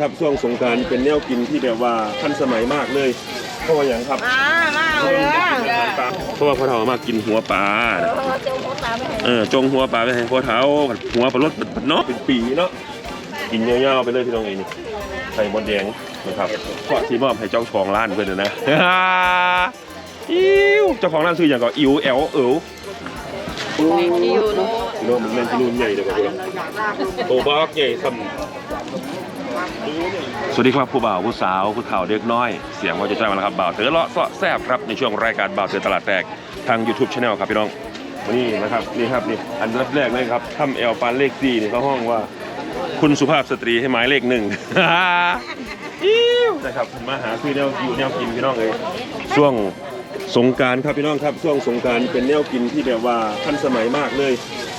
ครับช่วงสงกรารเป็นแนวกินที่แบบว่าทันสมัยมากเลยเพราะว่าอย่างครับมามาเลยเพราะว่าพ่อเฒ่ามากินหัวปลานะเจ้าหัวตาไม่เห็นเออจงหัวปลาไปให้พ่อเฒ่าหัวปลารสเนาะเป็นปีเนาะกินยาวๆไปเลยพี่น้องเอ้ยนี่ไข่มดแดงนะครับก็ที่มอบให้เจ้าของร้านเพื่อนนะอิ้วเจ้าของร้านซื้ออย่างก็อิ๋วแอลเอ๋วที่อยู่นู้นพี่น้องมันแม่นที่รุ่นใหญ่เลยครับพี่น้องโตบักใหญ่ซ้ำ สวัสดีครับผู้บ่าวผู้สาวผู้เฒ่าเด็กน้อย เสียงว่าจะจ้างมาแล้วครับบ่าวเต๋อเลาะเสาะแซบครับในช่วงรายการบ่าวเต๋อตลาดแตกทาง YouTube Channel ครับพี่น้องวันนี้นะครับนี่ครับนี่อันดับแรกเลยครับทำแอลปานเลขสี่นี่เขาห้องว่า คุณสุภาพสตรีให้หมายเลขหนึ่งอิ๊วนะครับมาหาซื้อแนวอยู่แนวกินพี่น้องเลยช่วงสงกรารครับพี่น้องครับช่วงสงกรารเป็นแนวกินที่แบบว่าทันสมัยมากเลย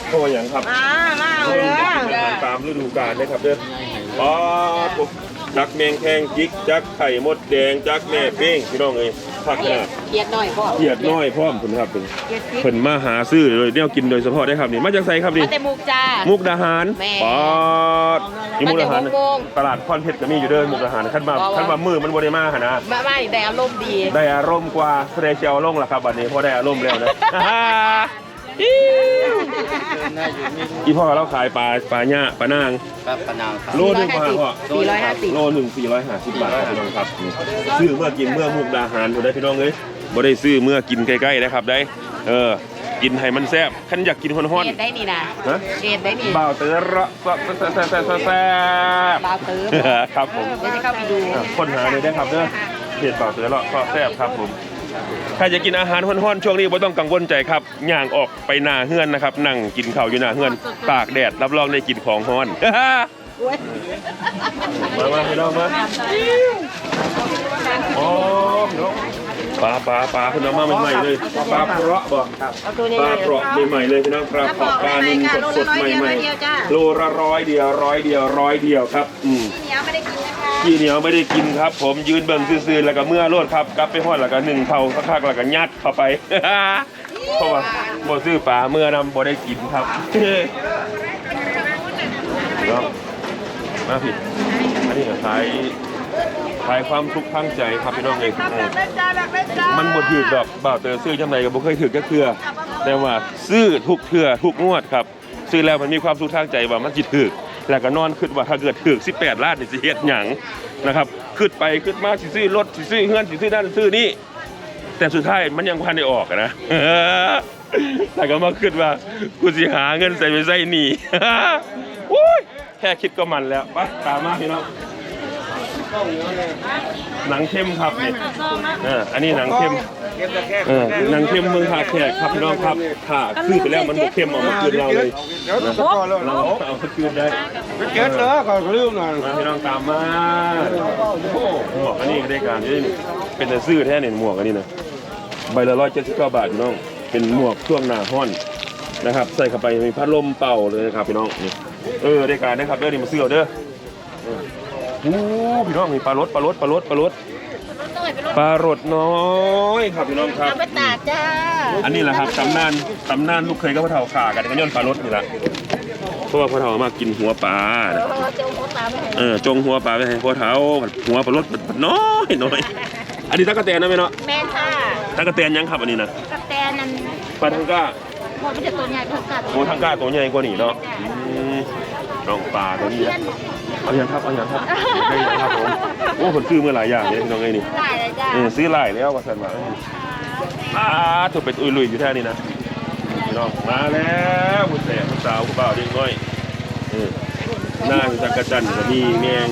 เพราะว่าอย่างครับมามาเลยตามฤดูกาลนะครับเด้อ ป๊าดปุ๊บจักแมงแคงจิกจักไข่มดแดงจักแม่เป้งพี่น้องเอ้ยผักขนาดเกียดหน่อยพ่อเขียดน้อยพร้อมคุณครับคุณเกียดพริกเพิ่นมาหาซื้อเลยแนวกินโดยเฉพาะได้ครับนี่มาจากไสครับนี่มาแต่มุกจ้ามุกดาหารแม่ป๊าดอยู่มุกดาหารมาแต่ฮ่องกงตลาดพรเพชรก็มีอยู่เด้อมุกดาหารคันมาว้าวคันมามือมันบ่ได้มาหนนะไม่ไม่แต่อารมณ์ดี ได้อารมณ์กว่าแสดงเชียวลงล่ะครับบัดนี้พอได้อารมณ์แล้วนะ อิ๊วอีพ่อเราขายปลาปลาหญ้าปลานางครับปะนาวครับ โลหนึ่งพ่อสี่ร้อยห้าสิบ โลหนึ่งสี่ร้อยห้าสิบบาทพี่น้องครับนี่ซื้อเมื่อกินเมื่อมุกดาหารถูกได้พี่น้องเอ้ยบ่ได้ซื้อเมื่อกินใกล้ๆนะครับได้ เออ กินให้มันแซ่บขันอยากกินฮ้อนเกียดได้นี่นะๆฮะเกียดได้นี่บ่าวเตอระแซ่บแซ่บแซ่บแซ่บแซ่บลาวตื้อ ครับผม เดี๋ยวจะเข้าไปดูอะค้นหาเลยได้ครับเด้อเพจบ่าวเตอระก็แซ่บครับผม ใครจะกินอาหารฮ้อนๆช่วงนี้บ่ต้องกังวลใจครับย่างออกไปหน้าเฮือนนะครับ นั่งกินข้าวอยู่หน้าเฮือนตากแดดรับรองได้กินของฮ้อน มามาพี่น้องมาโอ้พี่น้องปลาปลาปลาพี่น้องมาใหม่ๆเลยปลาเพราะบ่เอาตัวนี้ปลาเพราะใหม่ๆเลยพี่น้องปลาเพราะปลานิลสดๆใหม่ๆโลละร้อยเดียวร้อยเดียวร้อยเดียวครับอืมเหนียวไม่ได้กินนะคะ ขี้เหนียวไม่ได้กินครับ ผมยืนเบิ่งซื่อๆแล้วก็เมื่อโลดครับกลับไปฮอดแล้วก็หนึ่งเท่าคักๆแล้วก็ยัดเข้าไป เพราะว่าบ่ซื้อปลาเมื่อนำบ่ได้กินครับพี่น้องมาผิดอันนี้ก็ขายขายความทุกข์ทางใจครับพี่น้องเองมันบ่ถือดอกบ่าวเตอซื้อจังไดก็บ่เคยถือก็คือแต่ว่าซื้อทุกเทื่อทุกงวดครับ ซื้อแล้วมันมีความสุขทางใจว่ามันสิถือ แล้วก็นอนคิดว่าถ้าเกิดถึง18ล้านนี่สิเฮ็ดหยังนะครับคิดไปคิดมาสิซื้อรถสิซื้อเฮือนสิซื้อนั่นซื้อนี่แต่สุดท้ายมันยังพันได้ออกนะแต่ก็มาคิดว่ากูสิหาเงินใส่ไปใส่หนี้โอ้ยแค่คิดก็มันแล้วไปตามมาพี่น้อง หนังเข้มครับนี่เอออันนี้หนังเข้มเออหนังเข้มเมืองท่าแขกครับพี่น้องครับถ้าซื้อไปแล้วมันบ่เข้มเอามาคืนเราเลยเดี๋ยวจะก่อนแล้วเราเอามาคืนได้ไปเก็ตเด้อก่อนก็ลืมหน่อยมาพี่น้องตามมาโอ้หมวกอันนี้ก็ได้การนี่เป็นแต่ซื้อแท้เนี่ยหมวกอันนี้นะใบละร้อยเจ็ดสิบเก้าบาทพี่น้องเป็นหมวกช่วงหน้าห้อนนะครับใส่เข้าไปมีพัดลมเป่าเลยนะครับพี่น้องนี่เออได้การนะครับเด้อนี่มาซื้อเอาเด้อเออโอ้พี่น้องมีปลารสปลารสปลารสปลารสปลารสน้อยครับพี่น้องครับ เอาไปตากจ้าอันนี้แหละครับตำนานตำนานลูกเคยกับพ่อเฒ่าขากันก็ย้อนปลารสนี่แหละเพราะว่าพ่อเฒ่ามากินหัวปลานะเจ้าหัวตาไม่เห็นเออจงหัวปลาไปให้พ่อเท้าหัวปลารสน้อยน้อยอันนี้ตะกะแตนนะแม่เนาะแม่ค่ะตะกะแตนยังครับอันนี้นะกระแตนั่นปลาทังก้าพอไม่ใช่ตัวใหญ่เท่ากันโอ้ทังก้าตัวใหญ่กว่านี่เนาะอืมน้องปลาตัวนี้นะ เอาอย่างครับเอาอย่างครับได้เลยครับผมโอ้คนซื้อเมื่อหลายอย่างเลยพี่น้องไอ้นี่ได้เลยจ้าเออซื้อหลายแล้วว่าสันมาอ่าถูกเป็นอุยลุยอยู่แท่นี้นะพี่น้องมาแล้วคุณแสบคุณสาวคุณบ่าวเด็กน้อยเออนางจักรจันทร์ก็มีแมง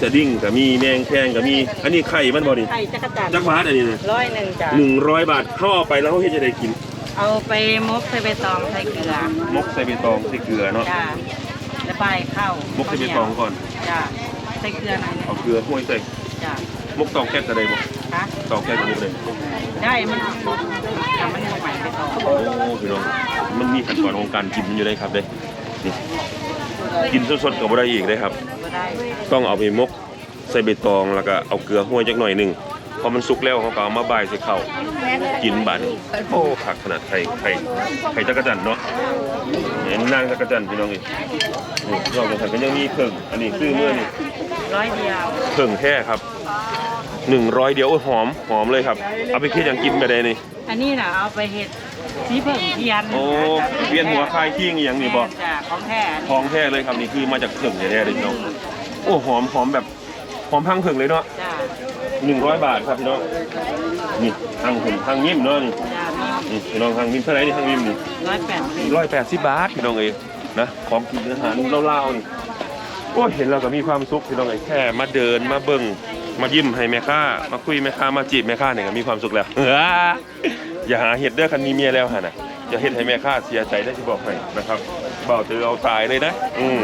สดิ้งก็มีแมงแคงก็มี อันนี้ไข่มันบ่นี่ไข่จักรจันทร์จักรบาทอันนี้นะร้อยหนึ่งจ้าหนึ่งร้อยบาทเข้าไปแล้วเขาจะได้กิน เอาไปมกใส่ใบตองใส่เกลือมกใส่ใบตองใส่เกลือเนาะจ้า แล้วใบข้าวมกใส่ใบตองก่อน จ้าใส่เกลือหน่อยหนึ่งเอาเกลือห้วยใส่จ้ามกตองแก๊สก็ได้บ่ฮะตองแก๊สก็ได้ได้มันทำมันใหม่ไปต่อโอ้พี่น้องมันมีขั้นตอนของการกินอยู่เลยครับเด้นี่กินสดๆก็บ่ได้อีกเลยครับ ก็ได้ ต้องเอาไปมกใส่ใบตองแล้วก็เอาเกลือห้วยจักหน่อยหนึง พอมันสุกแล้วเขาก็เอามาบ่ายใส่ข้าวกินบัดนี้โอ้ผักขนาดไข่ไข่ไข่จักรจันทร์เนาะเห็นนางจักรจันทร์พี่น้องนี่นี่นอกจากนั้นก็ยังมีเพิ่งอันนี้ซื้อเมื่อนี่ร้อยเดียวเพิ่งแท้ครับหนึ่งร้อยเดียวโอ้ยหอมหอมเลยครับ เอาไปคิดอย่างกินไปได้นี่อันนี้น่ะเอาไปเห็ดสีเพิ่งเทียนโอ้เวียนหัวคลายขี้งอหย่างนี้บอกแม่จ้ะของแท้ทองแท้เลยครับนี่คือมาจากเพิ่งแท้ๆเลยพี่น้องโอ้หอมหอมแบบหอมพังเพิ่งเลยเนาะจ้า หนึ่งร้อยบาทครับพี่น้องนี่ทางผมทางยิ้มเนาะนี่จ้านี่พี่น้องทางยิ้มเท่าไหรนี่ทางยิ้มนี่ร้อยแปดสิบร้อยแปดสิบบาทพี่น้องเองนะของกินอาหารเล่าๆนี่โอ้ยเห็นเราก็มีความสุขพี่น้องเองแค่มาเดินมาเบิ่งมายิ้มให้แม่ค้ามาคุยแม่ค้ามาจีบแม่ค้าเนี่ยก็มีความสุขแล้วอย่าหาเห็ดเด้อคันมีเมียแล้วฮะนะจะเห็ดให้แม่ค้าเสียใจได้ที่บอกให้นะครับเบาตือเอาตายเลยนะ อืม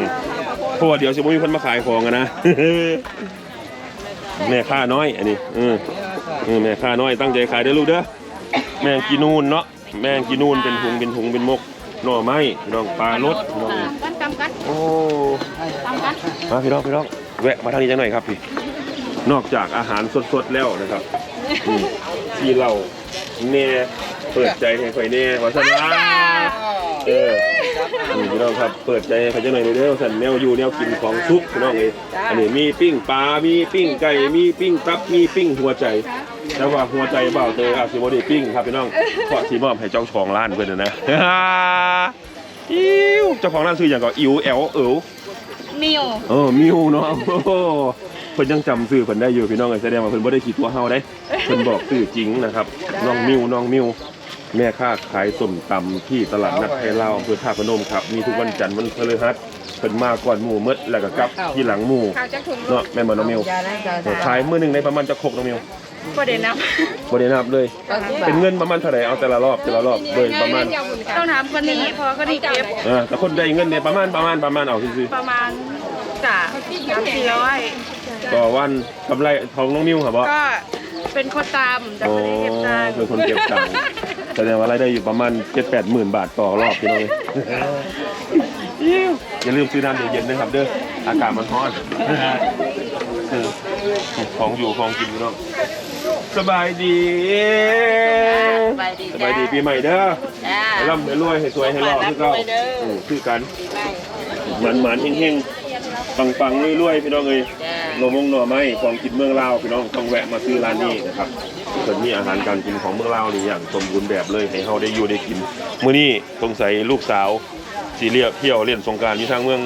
เพราะว่าเดี๋ยวจะไม่มีคนมาขายของกันนะ แม่ค้าน้อยอันนี้อืมอืมแม่ค้าน้อยตั้งใจขายเด้อลูกเด้อแมงกีนูนเนาะแมงกีนูนเป็นถุงเป็นถุงเป็นมกหน่อไม้พี่น้องปลารสพี่น้องกันกำกันโอ้กำกันมาพี่น้องพี่น้องแวะมาทางนี้จังหน่อยครับพี่นอกจากอาหารสดๆแล้วนะครับอืมที่เราแน่เปิดใจให้ข่อยแน่ว่าสันว่า เออนี่พี่น้องครับเปิดใจให้ข่อยจังหน่อยเด้อว่าสันแนวอยู่แนวกินของซุกพี่น้องเอยอันนี้มีปิ้งปลา มีปิ้งไก่ มีปิ้งตับ มีปิ้งหัวใจ แต่ว่าหัวใจเบาเตยอาซิโมไดีปิ้งครับพี่น้องเพราะที่มอบให้เจ้าของร้านเพื่อนนะนะอิวเจ้าของร้านชื่ออย่างก็อิวแอลเอ๋วมิวเออมิวเนาะโอ้โหเพิ่นยังจำชื่อเพิ่นได้อยู่พี่น้องเอ้ยแสดงว่าเพิ่นบ่ได้ขีดตัวเฮาได้เพิ่นบอกชื่อจริงนะครับน้องมิวน้องมิว แม่ค้าขายส้มตำที่ตลาดนัดไทยลาวอำเภอท่าพนมครับ มีทุกวันจันทร์วันพฤหัสเพิ่นมาก่อนหมู่มืดแล้วก็กลับที่หลังหมู่ข้าวจักถุงเนาะแม่นบ่น้องมิวเออขายมื้อหนึงได้ประมาณจะครกน้องมิวประเด็นนะบ่ได้นับเลย เป็นเงินประมาณเท่าไหร่เอาแต่ละรอบแต่ละรอบโดยประมาณต้องถามคนนี้เพอก็ดีเก็บเออแต่คนได้เงินเนี่ยประมาณประมาณประมาณเอาซื่อประมาณจ่าสามสี่ร้อยๆต่อวันกำไรของน้องมิวครับบ่ก็เป็นคนตามแต่โอ้ไม่ได้เก็บตังค์ เป็นคนเก็บตังค์ แสดงว่ารายได้อยู่ประมาณเจ็ดแปดหมื่นบาทต่อรอบพี่น้องเลยอย่าลืมซื้อน้ำเย็นๆนะครับ เด้ออากาศมันร้อนเออของอยู่ของกินพี่น้องสบายดีสบายดีสบายดีปีใหม่เด้อจ้าให้ร่ำให้รวยให้สวยให้รอดคือเก่าอืมคือกันหมันหมันๆเฮงๆปังๆรวยๆพี่น้องเอ้ยจ้าโลมงหน่อไม้ของกินเมืองลาวพี่น้องต้องแวะมาซื้อร้านนี้นะครับเพิ่นมีอาหารการกินของเมืองลาวนี่อย่างสมบูรณ์แบบเลยให้เฮาได้อยู่ได้กินมื้อนี้สงสัยลูกสาวสิเรียกเที่ยวเล่นสงกรารอยู่ทางเมือง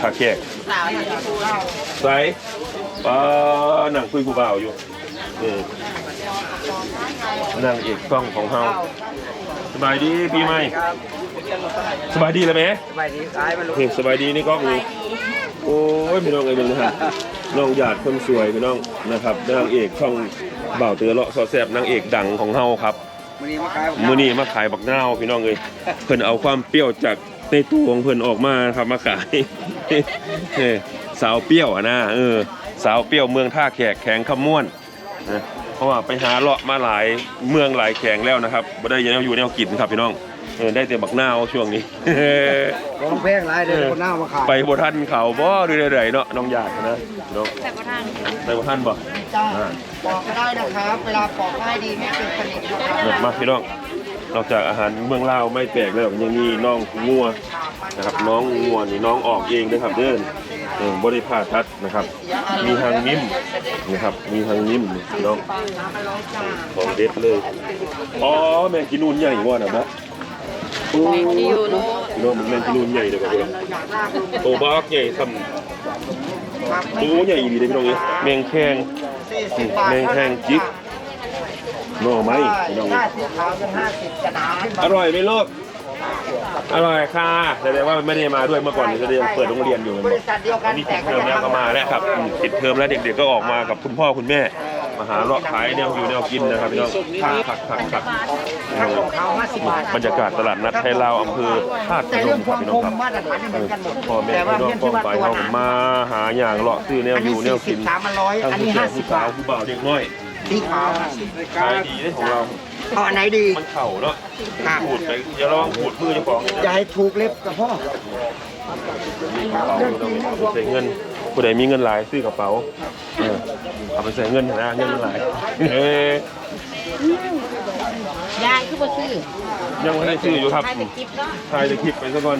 คาแขกสาวที่ภูเราไสปานั่งคุยผู้บ่าวอยู่เออนั่งเอกกล้องของเฮาสบายดีปีใหม่สบายดีเลยไหมสบายดีขายมันลูกเฮ้ยสบายดีนี่กล้องนี่โอ้ยพี่น้องเอ้ยเป็นนะฮะน้องหยาดคนสวยพี่น้องนะครับนางเอกช่อง บ่าวเตือเลาะซอแซบนางเอกดังของเฮาครับ มื้อนี้มาขายมื้อนี้มาขายบักนาวพี่น้องเอ้ยเพิ่นเอาความเปรี้ยวจากในตัวของเพิ่นออกมาครับมาขาย เออสาวเปรี้ยวอะนะเออ สาวเปรี้ยวเมืองท่าแขกแข็งขม่วนนะเพ ราะว่าไปหาเลาะมาหลายเมืองหลายแข่งแล้วนะครับบ่ได้ยังอยู่แนวกินครับพี่น้องเออได้แต่บักนาวช่วงนี้ ของแพงหลายเด้อคนหน้ามาขายไปบ่ทันเขาบ่ดูได้ๆเนาะน้องหยาดนะน้องแต่ประทานไปบ่ทันบ่จ้าอ่าปอกก็ได้นะครับ เวลาปอกง่ายดีไม่เป็นสนิทนะครับเนอะมาพี่น้องนอกจากอาหารเมืองลาวไม่แปลกแล้วยังมีน้องงัวนะครับ น้องงัวนี่น้องออกเองนะครับเด้อเออ บ่ได้ผ่าตัดนะครับ มีทางนิ่มนะครับ มีทางนิ่มนี่พี่น้องของเด็ดเลย อ๋อแมงกินูนใหญ่กว่าน่ะบ่โอ้พี่น้องมันแมงกินูนใหญ่เด้อครับพี่น้องโตบักใหญ่ซ้ำโอ้ใหญ่ดีเด้อพี่น้องเอ้ยแมงแข้ง40บาทแมงแข้งจิกหน่อไม้พี่น้องถ้าสีขาวเป็น50จะหนาขึ้นมาอร่อยไหมลูก อร่อยค่ะแสดงว่าไม่ได้มาด้วยเมื่อก่อนนี่แสดงเปิดโรงเรียนอยู่บริษัทเดียวกัอันนนี้แต่ปิดเทอมแล้วก็มาแล้วครับอืมปิดเทอมแล้วเด็กๆก็ออกมากับคุณพ่อคุณแม่มาหาเลาะขายแนวอยู่แนวกินนะครับพี่น้องผักผักผักผักเออขาว50บาทบรรยากาศตลาดนัดไทยลาวอำเภอธาตุพแต่นเรื่อมงคครับวามพี่คน้องมครับมาตรฐานนี่เหมือนกันหมดพ่อแม่พี่น้องป้องไปเขามาหาอย่างเลาะซื้อแนวอยู่แนวกินสามมันร้อยทั้งอันผู้นี้แก่50ผู้บาสาวทผู้บ่าวเด็กน้อย สีขาวขายดีได้ของเรา เอาอันไหนดีมันเข่าเนาะขูดไปอย่าลองขูดมือเจ้าของอย่าให้ถูกเล็บกับพ่อใส่เงินผู้ใดมีเงินหลายซื้อกระเป๋าเออเอาไปใส่เงินนะเงินหลายเอ้ยยายคือบ่ซื้อยังไม่ได้ซื้ออยู่ครับใครจะกิบเนาะถ่ายจะคลิปไปซะก่อน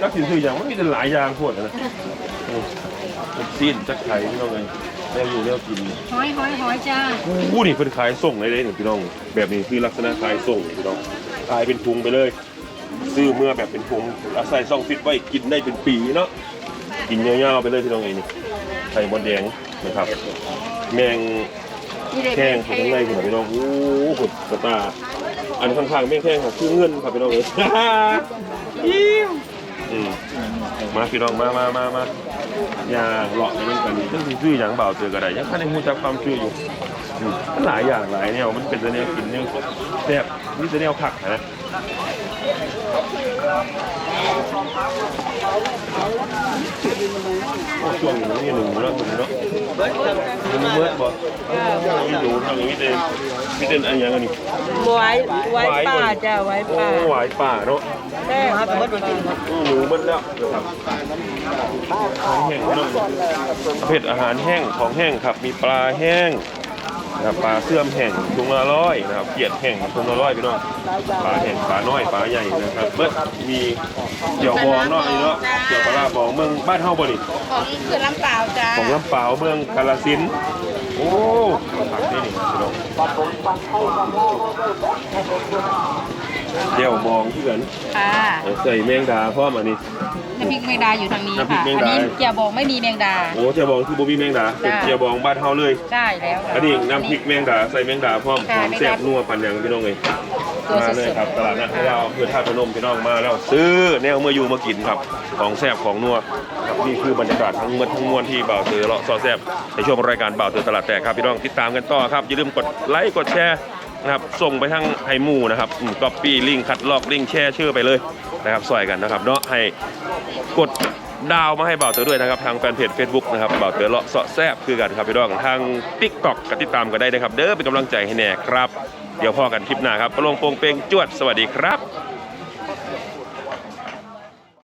จักสิซื้ออย่างมันมีแต่หลายอย่างพวดนะเออเอจักซีนจักไข่พี่น้องเอ้ย แนวอยู่แนวกินหอยหอยหอยจ้าอู้นี่เพิ่นขายส่งเลยเด้นี่พี่น้อง แบบนี้คือลักษณะขายส่งพี่น้องขายเป็นพุงไปเลย ซื้อเมื่อแบบเป็นพุงอาศัยซ่องฟิตไว้กินได้เป็นปีเนาะกินยาวๆไปเลยพี่น้องเอ้ยนี่ไข่มดแดงนะครับ แมงนี่เด็กแข้งของข้างในคุณพี่น้องโอ้โหกระตา อันข้างๆแม่งแข้งครับคือเงินครับพี่น้องเอ้ย อืมมาพี่น้องมามามามาอย่าเลาะไปเล่นกันนี่ซึ่งชื่ออย่างเบาเจอก็ได้ยังพันในหูจักความชื่ออยู่อืมมันหลายอย่างหลายแนวมันเป็นแต่แนวกินแนวแซ่บนี่แต่แนวผักนะโอ้ช่วงนี้หนูเนาะหนูเนาะมันเมื่อบ่มีหนูทางนี้มีแต่มีแต่อันอย่างอันนี้ไว้ไว้ป่าจ้าไว้โอ้ป่าหวายป่าเนาะ แซ่บอืมหนูมันแล้วนะครับอาหารแห้งพี่น้องประเภทอาหารแห้งของแห้งครับ มีปลาแห้งนะครับปลาเสื่อมแห้งถุงละร้อยนะครับเกียดแห้งถุงละร้อยพี่น้องปลาแห้งปลาน้อยปลาใหญ่นะครับเบิดมีเกี่ยวบองเนาะนี่เนาะเกี่ยวปลาร้าบองเมืองบ้านเฮาบ่นี่ของคือลำเปล่าจ้าของลำเปล่าวเมืองกาฬสินธุ์โอ้ผักนี่นี่พี่น้อง เกี่ยวบองที่กันค่ะใส่แมงดาพร้อมอันนี้น้ำพริกแมงดาอยู่ทางนี้น้ำพริกค่ะแมงอันดานี้เจียวบองไม่มีแมงดา โอ้เจียวบองคือบ่มีแมงดา เป็นจ้าเจียวบองบ้านเฮาเลย ใช่แล้วค่ะอันนี้น้ำพริกแมงดาใส่แมงดาพร้อมหค่ะอมแซ่บแมงดานัวปันอย่างพี่น้องเลยตัวมาสดๆเลยครับตลาดนัดของเราอำเพื่อท่าตุพนมพี่น้องมาแล้วซื้อแนวเมื่ออยู่มากินครับ ของแซ่บของนัวครับนี่คือบรรยากาศทั้งหมดทั้งมวลที่บ่าวเตือเลาะซอแซ่บในช่วงรายการบ่าวเตือตลาดแตกครับพี่น้องติดตามกันต่อครับอย่าลืมกดไลค์กดแชร์ นะครับส่งไปทางไฮหมูนะครับก๊อปปี้ลิงคัดลอกลิงแช่ชื่อไปเลยนะครับซอยกันนะครับเนาะให้กดดาวมาให้บ่าวเตอด้วยนะครับทางแฟนเพจ Facebook นะครับบ่าวเตอเลาะเสาะแซบคือกันครับพี่น้องทาง TikTok ก็ติดตามกันได้นะครับ เด้อเป็นกำลังใจให้แน่ครับ เดี๋ยวพอกันคลิปหน้าครับประลงโปงเปงจวดสวัสดีครับ